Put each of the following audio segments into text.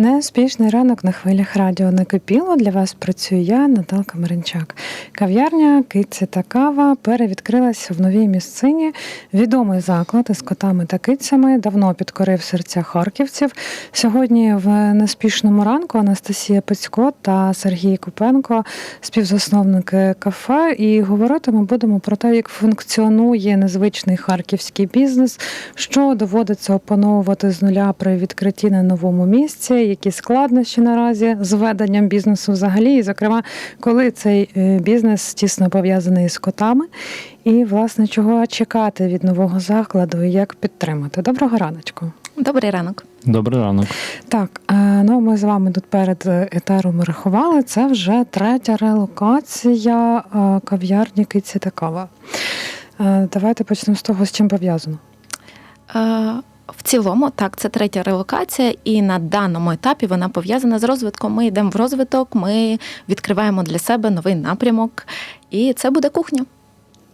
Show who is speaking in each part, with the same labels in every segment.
Speaker 1: Неспішний ранок на хвилях радіо накипіло. Для вас працюю я, Наталка Маринчак. Кав'ярня Киці та кава перевідкрилася в новій місцині. Відомий заклад із котами та кицями давно підкорив серця харківців. Сьогодні в неспішному ранку Анастасія Пецько та Сергій Купенко, співзасновники кафе. І говорити ми будемо про те, як функціонує незвичний харківський бізнес, що доводиться опановувати з нуля при відкритті на новому місці які складнощі наразі з веденням бізнесу взагалі, і, зокрема, коли цей е, бізнес тісно пов'язаний з котами, і, власне, чого чекати від нового закладу і як підтримати. Доброго раночку.
Speaker 2: Добрий ранок.
Speaker 3: Добрий ранок.
Speaker 1: Так, е, ну ми з вами тут перед етером рахували. Це вже третя релокація е, кав'ярні Киці та кава. Е, Давайте почнемо з того, з чим пов'язано.
Speaker 2: В цілому, так, це третя релокація, і на даному етапі вона пов'язана з розвитком. Ми йдемо в розвиток, ми відкриваємо для себе новий напрямок, і це буде кухня.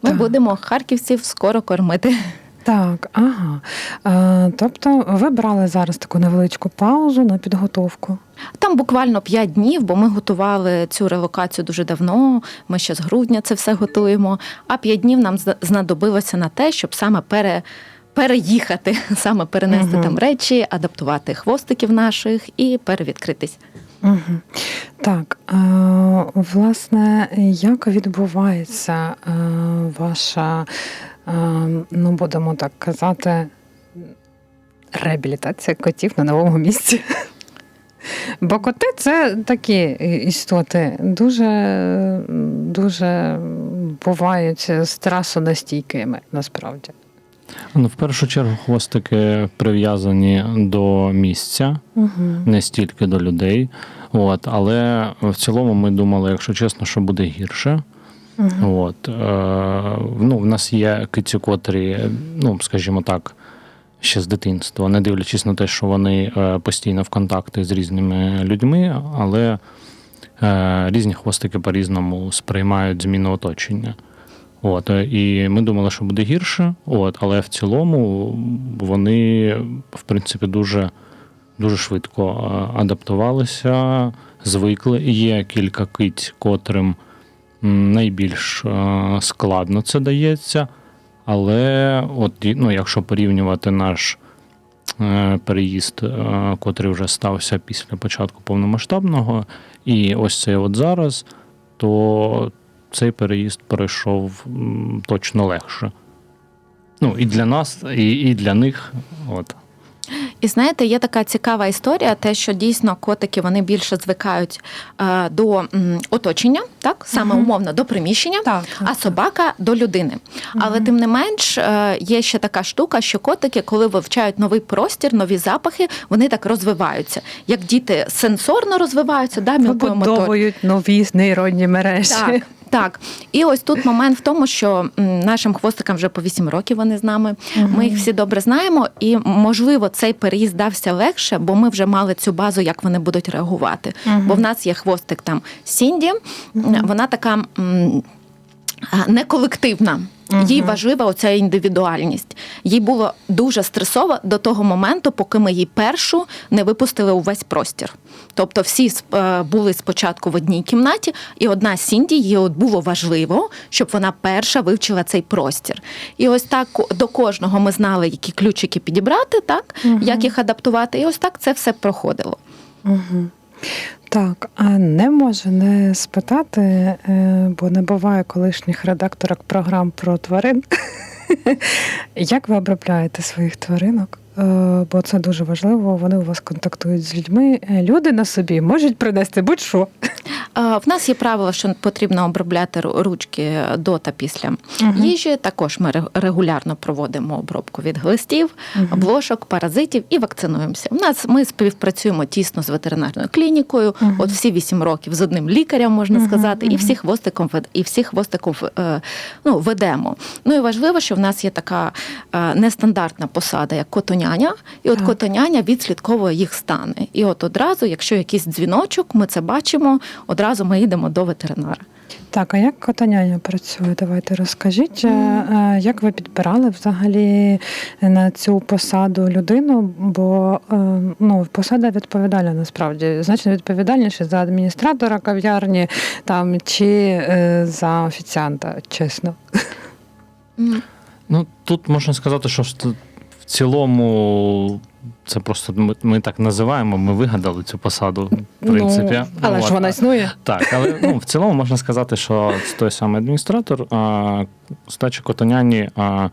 Speaker 2: Ми
Speaker 1: Так.
Speaker 2: будемо харківців скоро кормити.
Speaker 1: Так, ага. Е, Тобто ви брали зараз таку невеличку паузу на підготовку.
Speaker 2: Там буквально 5 днів, бо ми готували цю релокацію дуже давно. Ми ще з грудня це все готуємо. А 5 днів нам знадобилося на те, щоб саме пере. Переїхати, саме перенести
Speaker 1: Мгм.
Speaker 2: там речі, адаптувати хвостиків наших і перевідкритись.
Speaker 1: Угу. Так, е, власне, як відбувається е, ваша, е, ну будемо так казати, реабілітація котів на новому місці? Бо коти це такі істоти, дуже, дуже бувають стресонастійкими насправді.
Speaker 3: Ну, в першу чергу, хвостики прив'язані до місця,
Speaker 1: Угу.
Speaker 3: не стільки до людей. От, але в цілому ми думали, якщо чесно, що буде гірше.
Speaker 1: Угу.
Speaker 3: От, е, ну, в нас є киці, котрі, ну, скажімо так, ще з дитинства, не дивлячись на те, що вони е, постійно в контакті з різними людьми, але е, різні хвостики по-різному сприймають зміну оточення. От, е, і ми думали, що буде гірше, от, але в цілому вони, в принципі, дуже, дуже швидко е, адаптувалися, звикли. Є кілька киць, котрим найбільш е, складно це дається. Але от, ну, якщо порівнювати наш переїзд, котрий вже стався після початку повномасштабного, і ось цей от зараз, то цей переїзд пройшов точно легше. Ну, і для нас, і, і для них. От.
Speaker 2: І знаєте, є така цікава історія, те, що дійсно котики вони більше звикають е, до м, оточення, так саме
Speaker 1: Мгм.
Speaker 2: умовно до приміщення,
Speaker 1: Так,
Speaker 2: а собака до людини. Але тим не менш е, є ще така штука, що котики, коли вивчають новий простір, нові запахи, вони так розвиваються. Як діти сенсорно розвиваються, да.
Speaker 1: Вибудовують нові нейронні мережі.
Speaker 2: Так, так. І ось тут момент в тому, що нашим хвостикам вже по 8 років вони з нами. Ми їх всі добре знаємо, і можливо цей переїзд дався легше, бо ми вже мали цю базу, як вони будуть реагувати. Бо в нас є хвостик там Сінді, вона така. Не колективна, їй важлива оця індивідуальність. Їй було дуже стресово до того моменту, поки ми її першу не випустили у весь простір. Тобто, всі е, були спочатку в одній кімнаті, і одна Сінді їй от було важливо, щоб вона перша вивчила цей простір. І ось так до кожного ми знали, які ключики підібрати, так
Speaker 1: Мгм.
Speaker 2: як їх адаптувати. І ось так це все проходило.
Speaker 1: Угу. Так, а не можу не спитати, е, бо не буває колишніх редакторок програм про тварин. Як ви обробляєте своїх тваринок? Е, Бо це дуже важливо. Вони у вас контактують з людьми. Е, Люди на собі можуть принести будь-що.
Speaker 2: В нас є правило, що потрібно обробляти ручки до та після
Speaker 1: Мгм.
Speaker 2: їжі. Також ми регулярно проводимо обробку від глистів,
Speaker 1: Мгм.
Speaker 2: блошок, паразитів і вакцинуємося. У нас ми співпрацюємо тісно з ветеринарною клінікою.
Speaker 1: Мгм.
Speaker 2: От всі вісім років з одним лікарем можна
Speaker 1: Мгм,
Speaker 2: сказати, і
Speaker 1: мгм.
Speaker 2: всі хвостиком і всі хвостиком ну, ведемо. Ну і важливо, що в нас є така е, нестандартна посада, як котоняня, і от
Speaker 1: Так.
Speaker 2: котоняня відслідковує їх стани. І от одразу, якщо якийсь дзвіночок, ми це бачимо, одразу ми йдемо до ветеринара.
Speaker 1: Так, а як котаняня працює? Давайте розкажіть, е, е, як ви підбирали взагалі на цю посаду людину? Бо е, ну, посада відповідальна насправді значно відповідальніше за адміністратора кав'ярні там чи за офіціанта, чесно.
Speaker 3: Ну, тут можна сказати, що в цілому це просто ми, ми так називаємо, ми вигадали цю посаду, в принципі.
Speaker 1: Ну, але
Speaker 3: От.
Speaker 1: ж вона існує.
Speaker 3: Так, але ну, в цілому можна сказати, що це той самий адміністратор, а здача котоняні. А,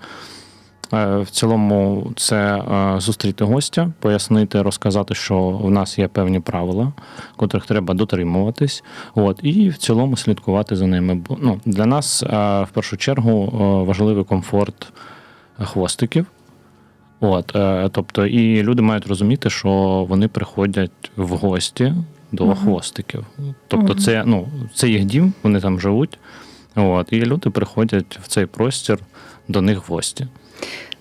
Speaker 3: в цілому це е, зустріти гостя, пояснити, розказати, що в нас є певні правила, котрих треба дотримуватись. От, і в цілому слідкувати за ними. Бо ну, для нас е, в першу чергу важливий комфорт хвостиків. От, е, тобто, і люди мають розуміти, що вони приходять в гості до
Speaker 1: Мгм.
Speaker 3: хвостиків. Тобто,
Speaker 1: Мгм.
Speaker 3: це, ну, це їх дім, вони там живуть. От, і люди приходять в цей простір до них в гості.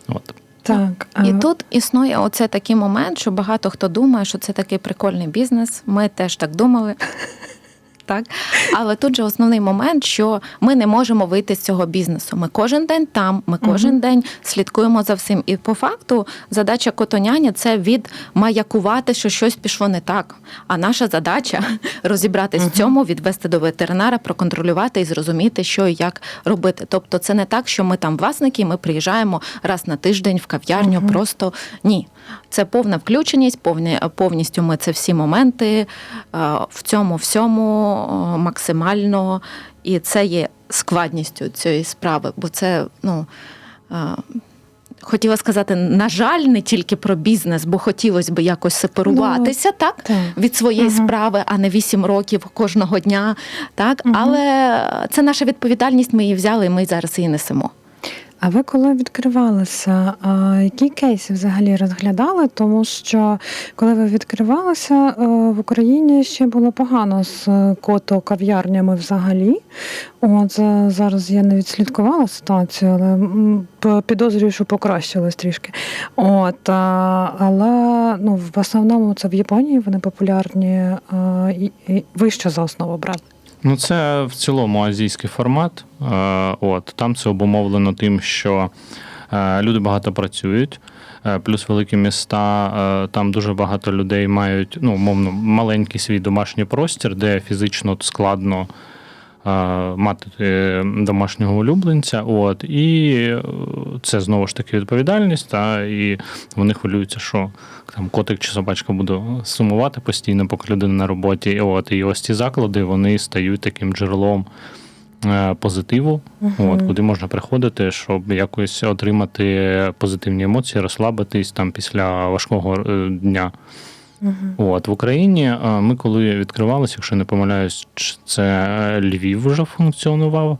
Speaker 3: От.
Speaker 1: Так,
Speaker 2: І
Speaker 1: е,
Speaker 2: тут існує оце такий момент, що багато хто думає, що це такий прикольний бізнес. Ми теж так думали. Так, але тут же основний момент, що ми не можемо вийти з цього бізнесу. Ми кожен день там, ми кожен
Speaker 1: Мгм.
Speaker 2: день слідкуємо за всім. І по факту задача котоняня це відмаякувати, що щось пішло не так. А наша задача розібратись в цьому, відвести до ветеринара, проконтролювати і зрозуміти, що і як робити. Тобто, це не так, що ми там власники, ми приїжджаємо раз на тиждень в кав'ярню.
Speaker 1: Мгм.
Speaker 2: Просто ні. Це повна включеність, повні, повністю ми це всі моменти е, в цьому всьому е, максимально. І це є складністю цієї справи, бо це, ну. е, Хотіла сказати, на жаль, не тільки про бізнес, бо хотілося б якось сепаруватися, так?
Speaker 1: так.
Speaker 2: від своєї
Speaker 1: Мгм.
Speaker 2: справи, а не 8 років кожного дня. Так?
Speaker 1: Мгм.
Speaker 2: Але це наша відповідальність, ми її взяли, і ми зараз її несемо.
Speaker 1: А ви коли відкривалися, які кейси взагалі розглядали? Тому що коли ви відкривалися е, в Україні ще було погано з е, кото кав'ярнями взагалі. От зараз я не відслідкувала ситуацію, але підозрюю, що покращилось трішки. От але ну в основному це в Японії вони популярні. і, і ви що за основу брали?
Speaker 3: Ну, це в цілому азійський формат. Е, От там це обумовлено тим, що е, люди багато працюють. е, Плюс великі міста, там дуже багато людей мають ну, умовно, маленький свій домашній простір, де фізично складно мати е, домашнього улюбленця. От, і е, це знову ж таки відповідальність, та, і вони хвилюються, що там котик чи собачка буде сумувати постійно, поки людина на роботі. От, і ось ці заклади вони стають таким джерелом. е, Позитиву,
Speaker 1: Мгм.
Speaker 3: от куди можна приходити, щоб якось отримати позитивні емоції, розслабитись там після важкого е, дня.
Speaker 1: Мгм.
Speaker 3: От в Україні е, ми коли відкривалися, якщо не помиляюсь, це е, Львів вже функціонував.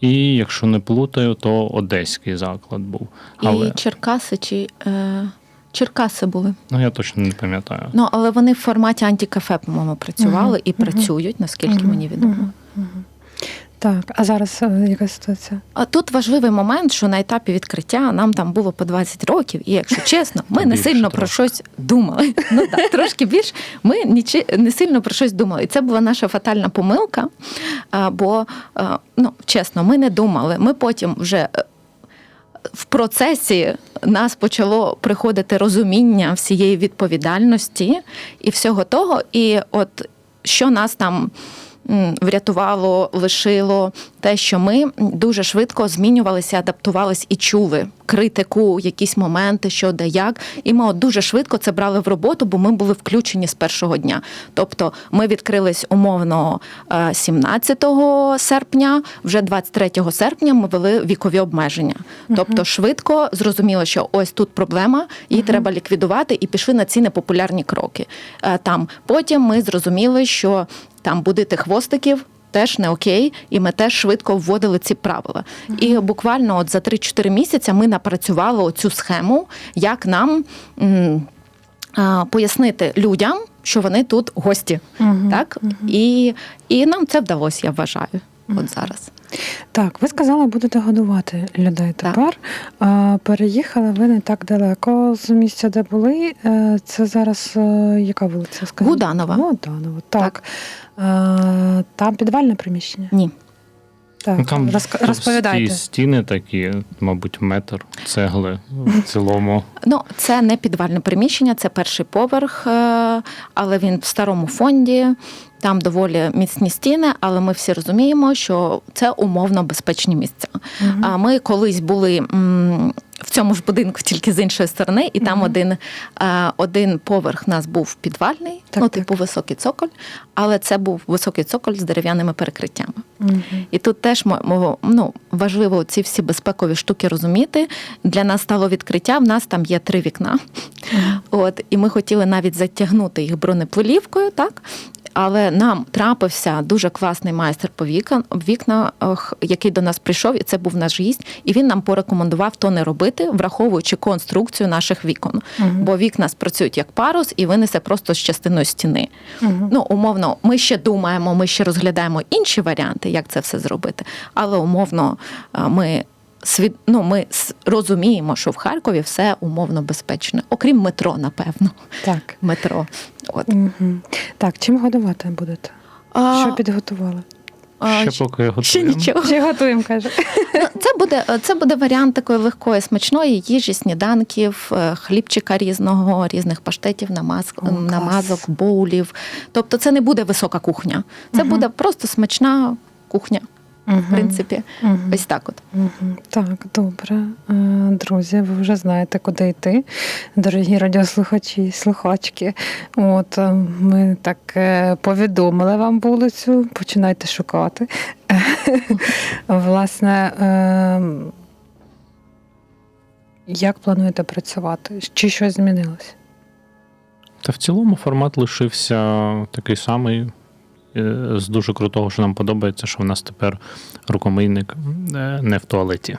Speaker 3: І якщо не плутаю, то одеський заклад був. Але
Speaker 2: І Черкаси чи е, Черкаси були.
Speaker 3: ну я точно не пам'ятаю.
Speaker 2: Ну, але вони в форматі антикафе, по-моєму, працювали
Speaker 1: Мгм,
Speaker 2: і працюють, наскільки
Speaker 1: Мгм,
Speaker 2: мені відомо.
Speaker 1: мгм. Так, а зараз е, яка ситуація?
Speaker 2: А тут важливий момент, що на етапі відкриття нам там було по 20 років, і якщо чесно, ми не
Speaker 3: більше
Speaker 2: сильно про
Speaker 3: трошки.
Speaker 2: щось думали. Ну так, трошки більше. Ми нічи, не сильно про щось думали. І це була наша фатальна помилка. а, Бо, а, ну, чесно, ми не думали. Ми потім вже. е, В процесі нас почало приходити розуміння всієї відповідальності і всього того. І от що нас там врятувало, лишило те, що ми дуже швидко змінювалися, адаптувалися і чули критику, якісь моменти, що де як. І ми от дуже швидко це брали в роботу, бо ми були включені з першого дня. Тобто ми відкрились умовно е, 17 серпня, вже 23 серпня ми вели вікові обмеження. Тобто швидко зрозуміло, що ось тут проблема, її треба ліквідувати, і пішли на ці непопулярні кроки. Е, Там потім ми зрозуміли, що там будити хвостиків. Теж не окей, і ми теж швидко вводили ці правила. І буквально от за 3-4 місяці ми напрацювали оцю схему, як нам м, а, пояснити людям, що вони тут гості.
Speaker 1: Мгм,
Speaker 2: Так? І, і нам це вдалося, я вважаю. От зараз.
Speaker 1: Так, ви сказали, будете годувати людей тепер. А, переїхали ви не так далеко з місця, де були. Е, Це зараз е, яка вулиця? скажіть?
Speaker 2: Гуданова.
Speaker 1: Гуданова, так. А, Там підвальне приміщення.
Speaker 2: Ні.
Speaker 1: Так,
Speaker 3: Ну, там
Speaker 1: розповідайте.
Speaker 3: Ті стіни такі, мабуть, метр цегли в цілому.
Speaker 2: Ну, це не підвальне приміщення, це перший поверх, е, але він в старому фонді. Там доволі міцні стіни, але ми всі розуміємо, що це умовно безпечні місця.
Speaker 1: Мгм.
Speaker 2: А ми колись були в цьому ж будинку тільки з іншої сторони, і там один, е, один поверх у нас був підвальний,
Speaker 1: Так,
Speaker 2: ну,
Speaker 1: так.
Speaker 2: типу високий цоколь, але це був високий цоколь з дерев'яними перекриттями.
Speaker 1: Мгм.
Speaker 2: І тут теж ну, важливо ці всі безпекові штуки розуміти. Для нас стало відкриття. В нас там є три вікна.
Speaker 1: Мгм.
Speaker 2: От, і ми хотіли навіть затягнути їх бронеплівкою, так? Але нам трапився дуже класний майстер по вікон, вікна, який до нас прийшов, і це був наш гість, і він нам порекомендував то не робити, враховуючи конструкцію наших вікон.
Speaker 1: Мгм.
Speaker 2: Бо вікна спрацюють як парус і винесе просто з частиною стіни.
Speaker 1: Мгм.
Speaker 2: Ну, умовно, ми ще думаємо, ми ще розглядаємо інші варіанти, як це все зробити. Але умовно, е, ми свід... ну, ми розуміємо, що в Харкові все умовно безпечне, окрім метро, напевно.
Speaker 1: Так.
Speaker 2: Метро. От.
Speaker 1: Мгм. Так, чим годувати будете?
Speaker 2: А,
Speaker 1: Що підготували?
Speaker 2: а,
Speaker 3: Ще поки готуємо.
Speaker 2: ще нічого.
Speaker 1: Ще готуємо, каже.
Speaker 2: Ну, Це буде, це буде варіант такої легкої, смачної їжі, сніданків, е, хлібчика різного, різних паштетів, намаз,
Speaker 1: О,
Speaker 2: намазок, боулів. Тобто це не буде висока кухня. Це
Speaker 1: Мгм.
Speaker 2: буде просто смачна кухня, в принципі.
Speaker 1: Мгм.
Speaker 2: Ось так от.
Speaker 1: Мгм. Так, добре. Е, Друзі, ви вже знаєте, куди йти, дорогі радіослухачі і слухачки. От е, ми так е, повідомили вам вулицю, починайте шукати. Власне, як плануєте працювати? Чи щось змінилось?
Speaker 3: Та в цілому формат лишився такий самий. Е, З дуже крутого, що нам подобається, що в нас тепер рукомийник е, не в туалеті.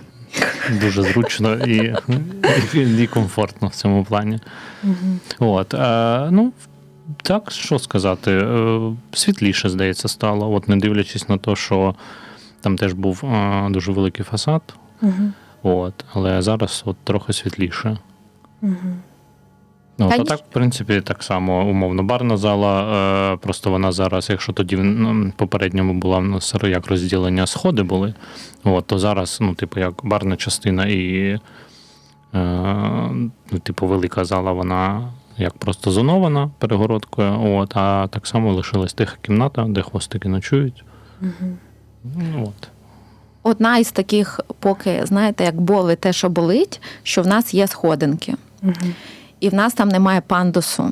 Speaker 3: Дуже зручно і, і, і комфортно в цьому плані.
Speaker 1: Мгм.
Speaker 3: От, е, ну, так, що сказати, світліше, здається, стало. От, не дивлячись на те, що там теж був е, дуже великий фасад.
Speaker 1: Мгм.
Speaker 3: От, але зараз от трохи світліше.
Speaker 1: Мгм.
Speaker 3: Ну,
Speaker 2: Та
Speaker 3: то
Speaker 2: ні.
Speaker 3: так, в принципі, так само умовно барна зала. Е, просто вона зараз, якщо тоді ну, попередньому була нас як розділення сходи були, от, то зараз, ну, типу, як барна частина і е, ну, типу, велика зала, вона як просто зонована перегородкою. От, а так само лишилась тиха кімната, де хвостики ночують. Ну, От.
Speaker 2: Одна із таких, поки знаєте, як боли те, що болить, що в нас є сходинки,
Speaker 1: Мгм.
Speaker 2: І в нас там немає пандусу.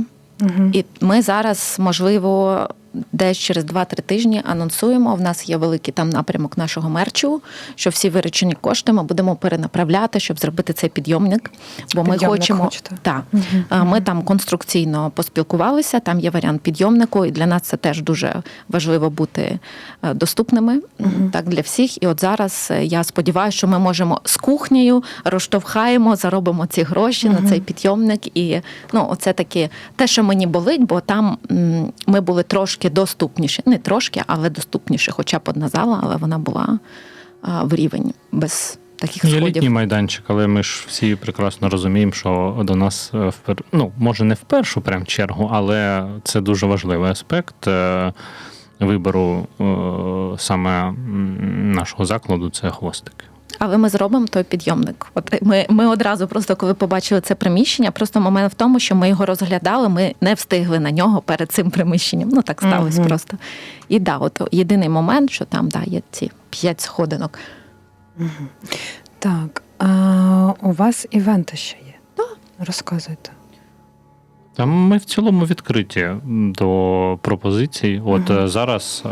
Speaker 1: Угу.
Speaker 2: І ми зараз, можливо, десь через 2-3 тижні анонсуємо. В нас є великий там напрямок нашого мерчу, що всі виручені кошти ми будемо перенаправляти, щоб зробити цей підйомник. Бо ми хочемо
Speaker 1: хочете?
Speaker 2: так.
Speaker 1: Мгм.
Speaker 2: Ми там конструкційно поспілкувалися. Там є варіант підйомнику, і для нас це теж дуже важливо бути е, доступними
Speaker 1: Мгм.
Speaker 2: так для всіх. І от зараз е, я сподіваюся, що ми можемо з кухнею розштовхаємо, заробимо ці гроші
Speaker 1: Мгм.
Speaker 2: на цей підйомник. І ну, оце таке те, що мені болить, бо там ми були трошки доступніші, не трошки, але доступніше, хоча б одна зала, але вона була в рівень без таких
Speaker 3: Є
Speaker 2: сходів.
Speaker 3: літній майданчик, але ми ж всі прекрасно розуміємо, що до нас е, впер... ну, може не в першу прям чергу, але це дуже важливий аспект е, вибору е, саме нашого закладу це хвостики.
Speaker 2: Але ми зробимо той підйомник. От ми, ми одразу, просто коли побачили це приміщення, просто момент в тому, що ми його розглядали, ми не встигли на нього перед цим приміщенням. Ну так сталося
Speaker 1: Мгм.
Speaker 2: просто. І да, от єдиний момент, що там да, є ці п'ять сходинок.
Speaker 1: Мгм. Так, а у вас івенти ще є?
Speaker 2: Так.
Speaker 1: Розказуйте.
Speaker 3: Там ми в цілому відкриті до пропозицій. От е, зараз е,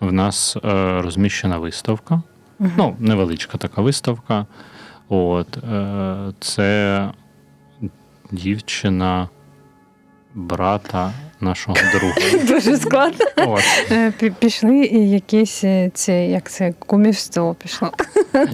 Speaker 3: в нас е, розміщена виставка.
Speaker 1: Мгм.
Speaker 3: Ну, невеличка така виставка. От, е, це дівчина брата нашого друга.
Speaker 1: Дуже складно.
Speaker 3: От.
Speaker 1: Е, Пішли і якісь е, ці, як це, кумівство пішло.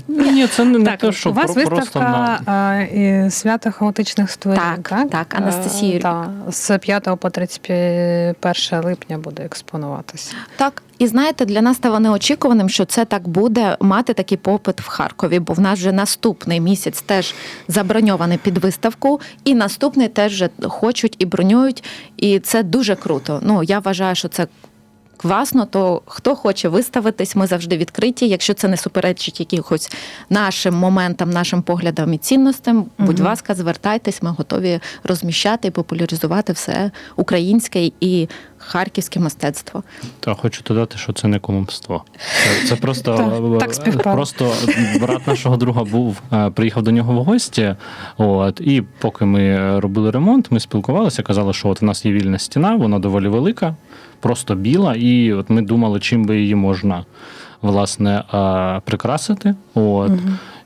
Speaker 3: Ні, це не,
Speaker 1: так,
Speaker 3: те, що
Speaker 1: у вас
Speaker 3: про- просто
Speaker 1: виставка
Speaker 3: на...
Speaker 1: а, і свято хаотичних створень,
Speaker 2: Так,
Speaker 1: так?
Speaker 2: так, Анастасія
Speaker 1: Е, та, з 5 по 31 липня буде експонуватися.
Speaker 2: Так, І знаєте, для нас стало неочікуваним, що це так буде мати такий попит в Харкові, бо в нас вже наступний місяць теж заброньований під виставку, і наступний теж хочуть і бронюють. І це дуже круто. Ну я вважаю, що це. Класно, то хто хоче виставитись, ми завжди відкриті. Якщо це не суперечить якихось нашим моментам, нашим поглядам і цінностям, будь ласка, звертайтесь, ми готові розміщати і популяризувати все українське і харківське мистецтво.
Speaker 3: Та хочу додати, що це не кумовство. Це, це просто,
Speaker 1: Так, так
Speaker 3: просто брат нашого друга був, е, приїхав до нього в гості. От, і поки ми робили ремонт, ми спілкувалися, казали, що от в нас є вільна стіна, вона доволі велика, просто біла, і от ми думали, чим би її можна власне прикрасити. От.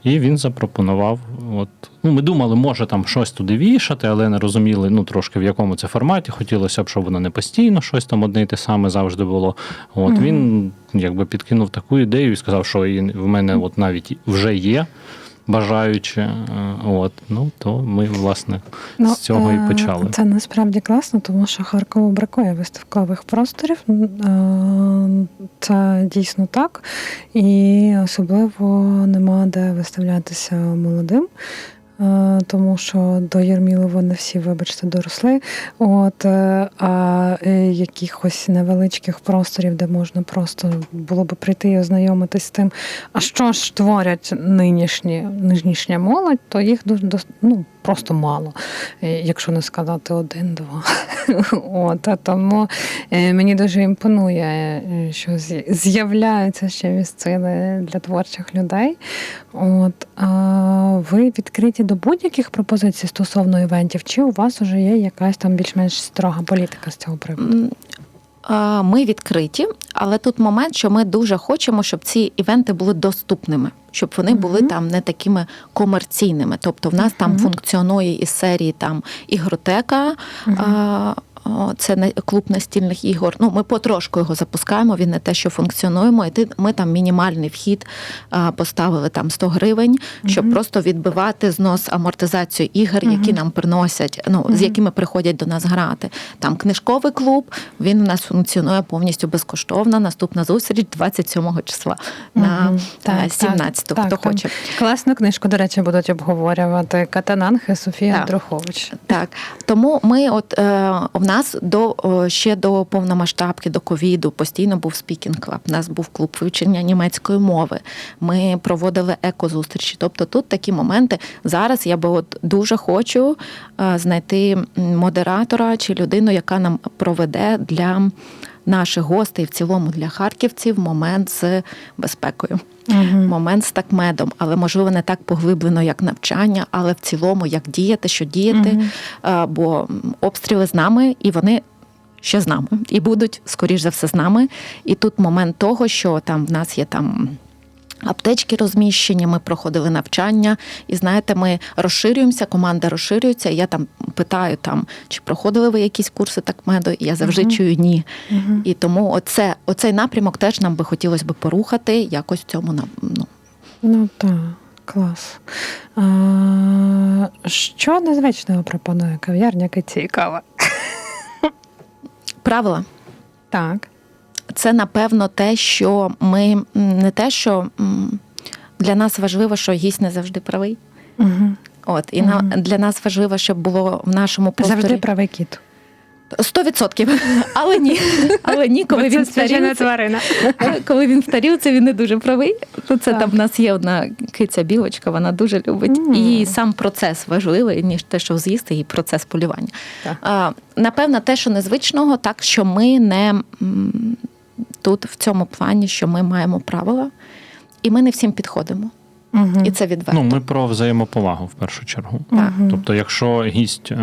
Speaker 3: І він запропонував. От, ну, ми думали, може там щось туди вішати, але не розуміли ну, трошки в якому це форматі. Хотілося б, щоб воно не постійно щось там одне й те саме завжди було. От
Speaker 1: Мгм.
Speaker 3: він якби підкинув таку ідею і сказав, що і в мене от навіть вже є бажаючі. Е, От, ну то ми власне з цього
Speaker 1: е,
Speaker 3: і почали.
Speaker 1: Це насправді класно, тому що Харкову бракує виставкових просторів. Е, Це дійсно так. І особливо нема де виставлятися молодим. Е, Тому що до Єрмілова не всі, вибачте, доросли. От, е, а е, якихось невеличких просторів, де можна просто було би прийти і ознайомитись з тим, а що ж творять нинішні нинішня молодь, то їх ну, просто мало, якщо не сказати один-два. От, а тому мені дуже імпонує, що з'являються ще місцини для творчих людей. От, а ви відкриті до будь-яких пропозицій стосовно івентів, чи у вас вже є якась там більш-менш строга політика з цього приводу?
Speaker 2: Ми відкриті, але тут момент, що ми дуже хочемо, щоб ці івенти були доступними, щоб вони були там не такими комерційними. Тобто, в нас там функціонує із серії там ігротека. А, о, Це клуб настільних ігор. Ну, ми потрошку його запускаємо. Він не те, що функціонуємо. І ми там мінімальний вхід поставили там 100 гривень, щоб
Speaker 1: Мгм.
Speaker 2: просто відбивати знос амортизацію ігор, які нам приносять, ну
Speaker 1: Мгм.
Speaker 2: з якими приходять до нас грати. Там книжковий клуб. Він у нас функціонує повністю безкоштовно. Наступна зустріч 27 числа на.
Speaker 1: Так,
Speaker 2: е,
Speaker 1: так,
Speaker 2: 17
Speaker 1: так,
Speaker 2: хто
Speaker 1: там
Speaker 2: хоче.
Speaker 1: Класну книжку, до речі, будуть обговорювати Катананг і Софія
Speaker 2: Так.
Speaker 1: Андрухович.
Speaker 2: Так, тому ми, от е, в нас до ще до повномасштабки, до ковіду постійно був спікінг клаб. У нас був клуб вивчення німецької мови. Ми проводили екозустрічі. Тобто тут такі моменти. Зараз я би от дуже хочу е, знайти модератора чи людину, яка нам проведе для наших гостей, в цілому для харківців, момент з безпекою момент з такмедом, але можливо не так поглиблено, як навчання, але в цілому як діяти, що діяти. Е, бо обстріли з нами, і вони. Ще з нами і будуть скоріш за все з нами. І тут момент того, що там в нас є там аптечки розміщені, ми проходили навчання, і знаєте, ми розширюємося, команда розширюється. І я там питаю, там чи проходили ви якісь курси такмеду, і я завжди
Speaker 1: Мгм.
Speaker 2: чую ні.
Speaker 1: Мгм.
Speaker 2: І тому оце, оцей напрямок теж нам би хотілося би порухати якось в цьому ну,
Speaker 1: Ну так, клас. А, що незвичного пропонує кав'ярня Киці і кава?
Speaker 2: правила.
Speaker 1: Так.
Speaker 2: Це напевно те, що ми не те, що для нас важливо, що гість не завжди правий.
Speaker 1: Угу.
Speaker 2: От і
Speaker 1: Мгм.
Speaker 2: для нас важливо, щоб було в нашому
Speaker 1: Завжди правий кіт.
Speaker 2: 100%. Але ні. Але ні, коли
Speaker 1: Бо
Speaker 2: він
Speaker 1: це
Speaker 2: старів,
Speaker 1: тварина.
Speaker 2: коли він в тарілці, він не дуже правий. Ну, це
Speaker 1: Так.
Speaker 2: там в нас є одна киця білочка, вона дуже любить. І сам процес важливий, ніж те, що з'їсти, і процес полювання.
Speaker 1: Так.
Speaker 2: А, напевно, те, що незвичного, так що ми не тут в цьому плані, що ми маємо правила, і ми не всім підходимо.
Speaker 1: Угу.
Speaker 2: І це відверто.
Speaker 3: Ну, ми про взаємоповагу в першу чергу.
Speaker 2: Так.
Speaker 3: Тобто, якщо гість е,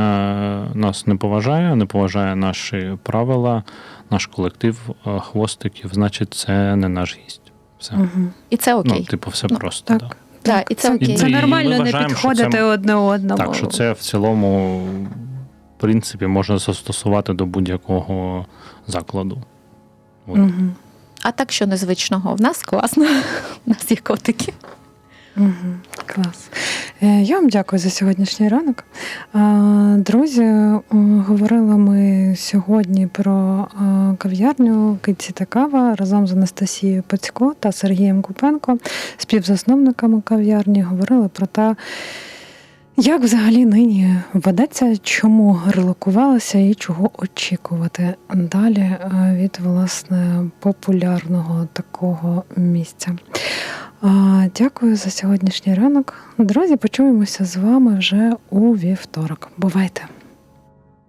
Speaker 3: нас не поважає, не поважає наші правила, наш колектив е, хвостиків, значить це не наш гість. Все.
Speaker 1: Угу.
Speaker 2: І це окей.
Speaker 3: Ну, типу, все
Speaker 2: Ну,
Speaker 3: просто.
Speaker 1: Так.
Speaker 3: Да.
Speaker 2: Так, і це окей.
Speaker 1: Це
Speaker 3: І ми
Speaker 1: нормально не
Speaker 3: вважаємо,
Speaker 1: підходити
Speaker 3: це-
Speaker 1: одне одному.
Speaker 3: Так, що це в цілому, в принципі, можна застосувати до будь-якого закладу. От.
Speaker 1: Угу.
Speaker 2: А так, що незвичного, в нас класно, в нас є котики.
Speaker 1: Угу. Клас. Е, Я вам дякую за сьогоднішній ранок. Друзі, говорили ми сьогодні про кав'ярню Киці та кава разом з Анастасією Пацько та Сергієм Купенко, співзасновниками кав'ярні. Говорили про те, як взагалі нині ведеться, чому релокувалася і чого очікувати далі е, від власне популярного такого місця. Дякую за сьогоднішній ранок. Друзі, почуємося з вами вже у вівторок. Бувайте!